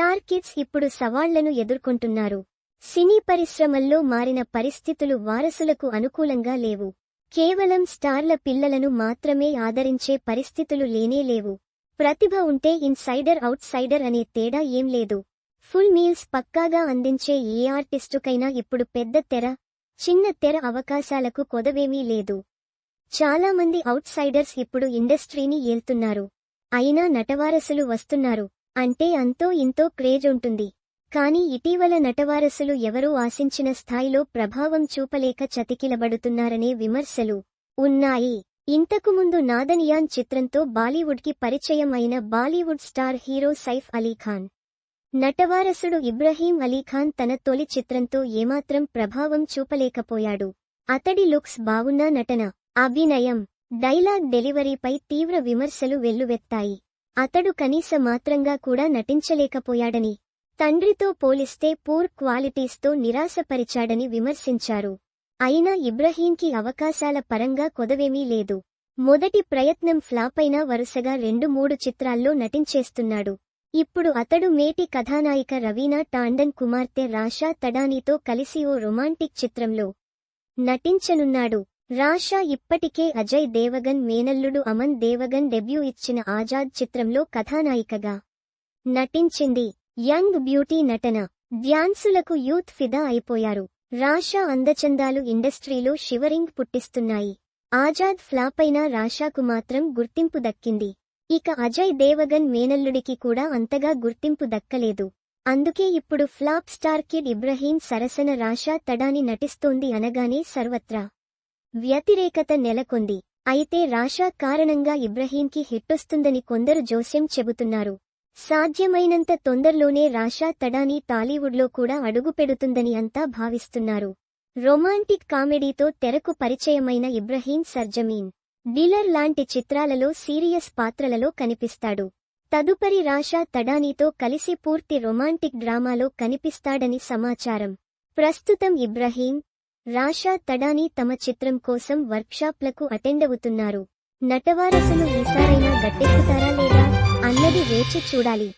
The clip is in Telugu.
స్టార్ కిడ్స్ ఇప్పుడు సవాళ్ళను ఎదుర్కొంటున్నారు. సినీ పరిశ్రమల్లో మారిన పరిస్థితులు వారసులకు అనుకూలంగా లేవు. కేవలం స్టార్ల పిల్లలను మాత్రమే ఆదరించే పరిస్థితులు లేనే లేవు. ప్రతిభ ఉంటే ఇన్సైడర్ అవుట్సైడర్ అనే తేడా ఏం లేదు. ఫుల్ మీల్స్ పక్కాగా అందించే ఏ ఆర్టిస్టుకైనా ఇప్పుడు పెద్ద తెర చిన్న తెర అవకాశాలకు కొదవేమీ లేదు. చాలామంది అవుట్సైడర్స్ ఇప్పుడు ఇండస్ట్రీని ఏల్తున్నారు. అయినా నటవారసులు వస్తున్నారు. అంటే అంతో ఇంతో క్రేజ్ ఉంటుంది. కానీ ఇటీవల నటవారసులు ఎవరూ ఆశించిన స్థాయిలో ప్రభావం చూపలేక చతికిలబడుతున్నారనే విమర్శలు ఉన్నాయి. ఇంతకుముందు నాదనియాన్ చిత్రంతో బాలీవుడ్కి పరిచయం అయిన Bollywood star hero Saif Ali Khan నటవారసుడు Ibrahim Ali Khan తన తొలి చిత్రంతో ఏమాత్రం ప్రభావం చూపలేకపోయాడు. అతడి లుక్స్ బావున్నా నటన అభినయం డైలాగ్ డెలివరీపై తీవ్ర విమర్శలు వెల్లువెత్తాయి. అతడు కనీస మాత్రంగా కూడా నటించలేకపోయాడని. తండ్రితో పోలిస్తే పూర్ క్వాలిటీస్తో నిరాశపరిచాడని విమర్శించారు. అయినా ఇబ్రహీంకి అవకాశాల పరంగా కొదవేమీ లేదు. మొదటి ప్రయత్నం ఫ్లాపైనా వరుసగా రెండు మూడు చిత్రాల్లో నటించేస్తున్నాడు. ఇప్పుడు అతడు మేటి కథానాయిక రవీనా టాండన్ కుమార్తె రాషా తడానీతో కలిసి ఓ రొమాంటిక్ చిత్రంలో నటించనున్నాడు. రాషా ఇప్పటికే అజయ్ దేవగన్ మేనల్లుడు అమన్ దేవగన్ డెబ్యూ ఇచ్చిన ఆజాద్ చిత్రంలో కథానాయికగా నటించింది యంగ్ బ్యూటీ నటన. డ్యాన్సులకు యూత్ ఫిదా అయిపోయారు. రాషా అందచందాలు ఇండస్ట్రీలో షివరింగ్ పుట్టిస్తున్నాయి. ఆజాద్ ఫ్లాపైనా రాషాకు మాత్రం గుర్తింపు దక్కింది. ఇక అజయ్ దేవగన్ మేనల్లుడికి కూడా అంతగా గుర్తింపు దక్కలేదు. అందుకే ఇప్పుడు ఫ్లాప్ స్టార్ కిడ్ ఇబ్రహీం సరసన రాషా తడాని నటిస్తోంది అనగానే సర్వత్రా వ్యతిరేకత నెలకొంది. అయితే రాషా కారణంగా ఇబ్రహీంకి హిట్టొస్తుందని కొందరు జోస్యం చెబుతున్నారు. సాధ్యమైనంత తొందరలోనే రాషా తడాని టాలీవుడ్లో కూడా అడుగుపెడుతుందని అంతా భావిస్తున్నారు. రొమాంటిక్ కామెడీతో తెరకు పరిచయమైన ఇబ్రహీం సర్జమీన్ డీలర్ లాంటి చిత్రాలలో సీరియస్ పాత్రలలో కనిపిస్తాడు. తదుపరి రాషా తడానీతో కలిసి పూర్తి రొమాంటిక్ డ్రామాలో కనిపిస్తాడని సమాచారం. ప్రస్తుతం ఇబ్రహీం రాషా తడానీ తమ చిత్రం కోసం వర్క్షాప్లకు అటెండవుతున్నారు నటవారసులు ఈసారైనా గట్టెక్కుతారా లేదా అన్నది వేచి చూడాలి.